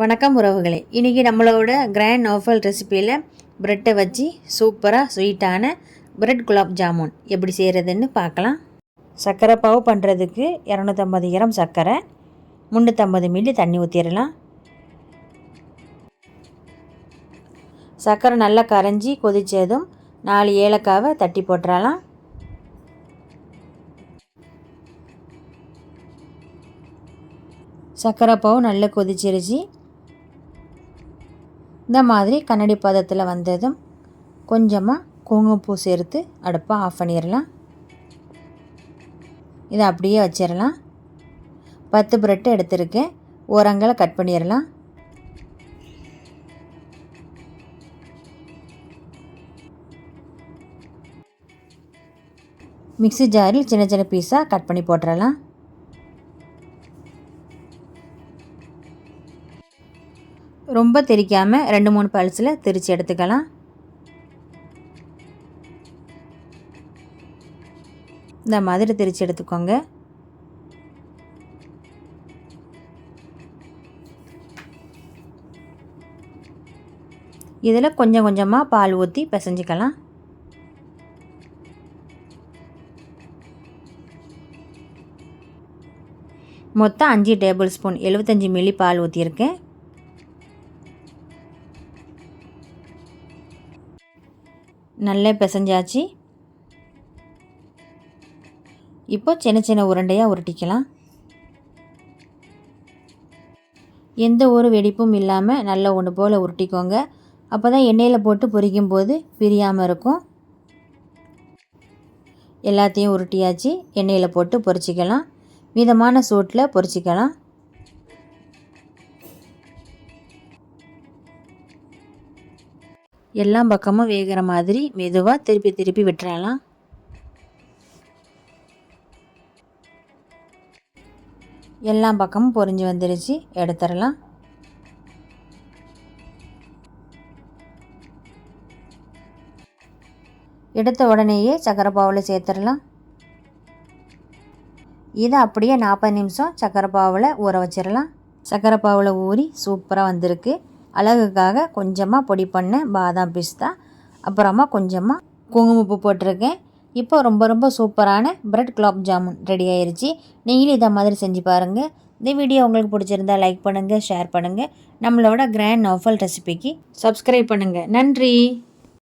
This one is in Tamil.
வணக்கம் உறவுகளே. இன்றைக்கி நம்மளோட கிராண்ட் ஆஃபல் ரெசிப்பியில் ப்ரெட்டை வச்சு சூப்பராக ஸ்வீட்டான பிரெட் குலாப் ஜாமுன் எப்படி செய்கிறதுன்னு பார்க்கலாம். சர்க்கரை பாவு பண்ணுறதுக்கு இரநூத்தம்பது கிராம் சர்க்கரை முந்நூற்றம்பது மில்லி தண்ணி ஊற்றிடலாம் சர்க்கரை நல்லா கரைஞ்சி கொதித்ததும் நாலு ஏலக்காவை தட்டி போட்டுறலாம். சர்க்கரை பாவு நல்லா கொதிச்சிருச்சு. இந்த மாதிரி கண்ணாடி பதத்தில் வந்ததும் கொஞ்சமாக குங்குமப்பூ சேர்த்து அடுப்பை ஆஃப் பண்ணிடலாம். இதை அப்படியே வச்சிடலாம். பத்து பிரெட்டு எடுத்திருக்கேன். ஓரங்களை கட் பண்ணிடலாம். மிக்சி ஜாரில் சின்ன சின்ன பீஸாக கட் பண்ணி போட்டுடலாம். ரொம்ப தெரிக்காமல் ரெண்டு மூணு பல்ஸில் திரித்து எடுத்துக்கலாம். இந்த மாதிரி திரித்து எடுத்துக்கோங்க. இதில் கொஞ்சம் கொஞ்சமாக பால் ஊற்றி பிசைஞ்சிக்கலாம். மொத்தம் அஞ்சு டேபிள் ஸ்பூன் எழுபத்தஞ்சி மில்லி பால் ஊற்றியிருக்கேன் நல்லா பிசைஞ்சாச்சு. இப்போ சின்ன சின்ன உருண்டையாக உருட்டிக்கலாம். எந்த ஒரு வெடிப்பும் இல்லாமல் நல்ல ஒன்று போல் உருட்டிக்கோங்க. அப்போ தான் எண்ணெயில் போட்டு பொரிக்கும் போது பிரியாமல் இருக்கும். எல்லாத்தையும் உருட்டியாச்சு. எண்ணெயில் போட்டு பொரிச்சிக்கலாம். மிதமான சூட்டில் பொரிச்சிக்கலாம். எல்லா பக்கமும் வேகிற மாதிரி மெதுவாக திருப்பி திருப்பி விட்டுறலாம். எல்லா பக்கமும் பொரிஞ்சு வந்துருச்சு. எடுத்துடலாம். எடுத்த உடனேயே சக்கரை பாவில் சேர்த்துடலாம். இதை அப்படியே நாற்பது நிமிஷம் சக்கரை பாவில் ஊற வச்சிடலாம். சக்கரை பாவில் ஊறி சூப்பராக வந்திருக்கு. அழகுக்காக கொஞ்சமாக பொடி பண்ண பாதாம் பிஸ்தா அப்புறமா கொஞ்சமாக குங்குமப்பூ போட்டிருக்கேன். இப்போ ரொம்ப ரொம்ப சூப்பரான பிரெட் குலாப் ஜாமுன் ரெடி ஆயிடுச்சு நீங்களும் இதை மாதிரி செஞ்சு பாருங்கள் இந்த வீடியோ உங்களுக்கு பிடிச்சிருந்தா லைக் பண்ணுங்கள் ஷேர் பண்ணுங்கள் நம்மளோட கிராண்ட் நாவல் ரெசிபிக்கு சப்ஸ்கிரைப் பண்ணுங்கள் நன்றி!